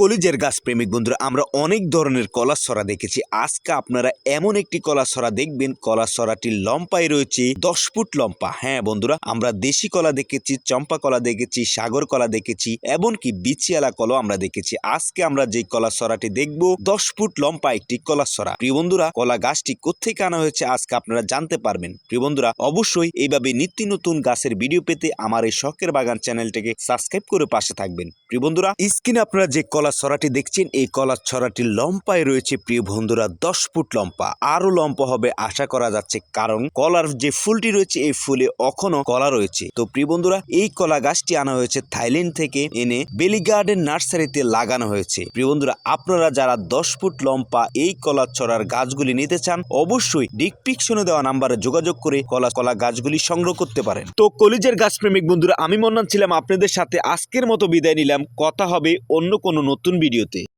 কলিজের গাছ, প্রেমিক বন্ধুরা, আমরা অনেক ধরনের কলা সরা দেখেছি। আজকে আপনারা এমন একটি কলা সরা দেখবেন কলা সরাটির লম্পায় রয়েছে, দশ ফুট লম্পা। হ্যাঁ বন্ধুরা, আমরা দেশি কলা দেখেছি, চম্পা কলা দেখেছি, সাগর কলা দেখেছি, এমনকি বিচিয়ালা কলা আমরা দেখেছি। আজকে আমরা যে কলা সরাটি দেখব, দশ ফুট লম্পা একটি কলা সরা প্রিয় বন্ধুরা, কলা গাছটি কোথেকে আনা হয়েছে আজকে আপনারা জানতে পারবেন। প্রিয় বন্ধুরা, অবশ্যই এইভাবে নিত্য নতুন গাছের ভিডিও পেতে আমার এই শখের বাগান চ্যানেলটিকে সাবস্ক্রাইব করে পাশে থাকবেন। প্রিয় বন্ধুরা, স্ক্রিনে আপনারা যে কলা ছড়াটি দেখছেন? এই কলা ছড়াটির লম্পায় রয়েছে প্রিয় বন্ধুরা, দশ ফুট লম্পা। আরও লম্পা হবে আশা করা যাচ্ছে, কারণ কলার যে ফুলটি রয়েছে, এই ফুলে এখনও কলা রয়েছে। তো প্রিয় বন্ধুরা, এই কলা গাছটি আনা হয়েছে থাইল্যান্ড থেকে, এনে বেলি গার্ডেন নার্সারিতে লাগানো হয়েছে। প্রিয় বন্ধুরা, আপনারা যারা দশ ফুট লম্পা এই কলা ছড়ার গাছগুলি নিতে চান, অবশ্যই ডিকপিকশনে দেওয়া নাম্বারে যোগাযোগ করে কলা কলা গাছগুলি সংগ্রহ করতে পারেন। তো কলিজের গাছ প্রেমিক বন্ধুরা, আমি মন্নান ছিলাম, আপনাদের সাথে আজকের মতো বিদায় নিলাম। কথা হবে অন্য কোনো নতুন ভিডিওতে।